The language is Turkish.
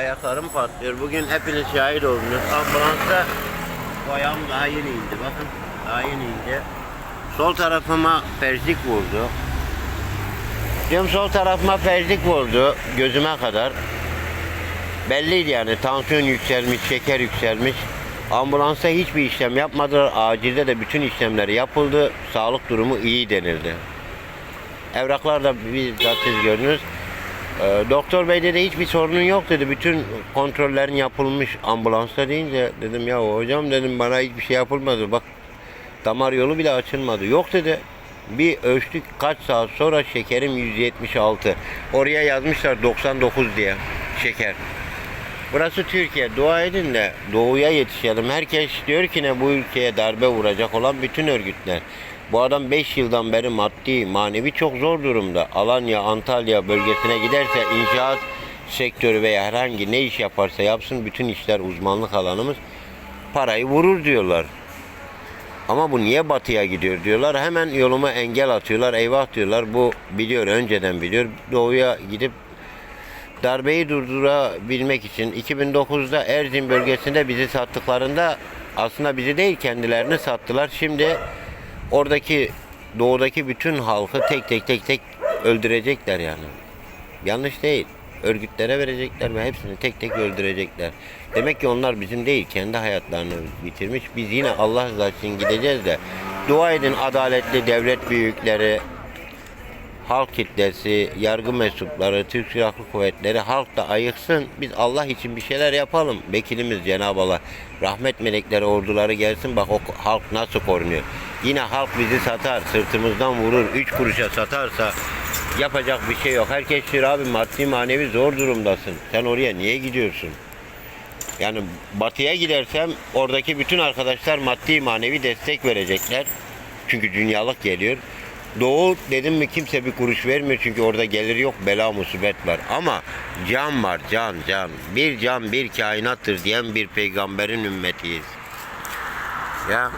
ayaklarım patlıyor. Bugün hepiniz şahit oldunuz. Ambulansta bu ayağım daha yeni indi. Bakın daha yeni indi. Sol tarafıma perzik vurdu. Diyorum sol tarafıma perzik vurdu gözüme kadar. Belliydi yani tansiyon yükselmiş, şeker yükselmiş. Ambulansa hiçbir işlem yapmadılar. Acilde de bütün işlemleri yapıldı. Sağlık durumu iyi denildi. Evraklar da bizzat siz gördünüz. Ee, doktor bey dedi hiçbir sorunun yok dedi. Bütün kontrollerin yapılmış ambulansta deyince dedim ya hocam dedim bana hiçbir şey yapılmadı. Bak damar yolu bile açılmadı. Yok dedi. Bir ölçtük kaç saat sonra şekerim 176. Oraya yazmışlar 99 diye şeker. Burası Türkiye. Dua edin de doğuya yetişelim. Herkes diyor ki ne bu ülkeye darbe vuracak olan bütün örgütler. Bu adam 5 yıldan beri maddi, manevi çok zor durumda. Alanya, Antalya bölgesine giderse inşaat sektörü veya herhangi ne iş yaparsa yapsın bütün işler uzmanlık alanımız parayı vurur diyorlar. Ama bu niye batıya gidiyor diyorlar. Hemen yoluma engel atıyorlar. Eyvah diyorlar. Bu biliyor önceden biliyor. Doğuya gidip darbeyi durdurabilmek için 2009'da Erzin bölgesinde bizi sattıklarında aslında bizi değil kendilerini sattılar. Şimdi oradaki doğudaki bütün halkı tek tek tek tek öldürecekler yani. Yanlış değil. Örgütlere verecekler ve hepsini tek tek öldürecekler. Demek ki onlar bizim değil, kendi hayatlarını bitirmiş. Biz yine Allah rızası için gideceğiz de dua edin adaletli devlet büyükleri, halk kitlesi, yargı mensupları, Türk Silahlı Kuvvetleri halk da ayıksın. Biz Allah için bir şeyler yapalım. Vekilimiz Cenab-ı Allah. Rahmet melekleri, orduları gelsin. Bak o halk nasıl korunuyor. Yine halk bizi satar, sırtımızdan vurur. Üç kuruşa satarsa yapacak bir şey yok. Herkes diyor abi maddi manevi zor durumdasın. Sen oraya niye gidiyorsun? Yani batıya gidersem oradaki bütün arkadaşlar maddi manevi destek verecekler. Çünkü dünyalık geliyor. Doğu dedim mi kimse bir kuruş vermiyor çünkü orada gelir yok bela musibet var. Ama can var can can. Bir can bir kainattır diyen bir peygamberin ümmetiyiz. Ya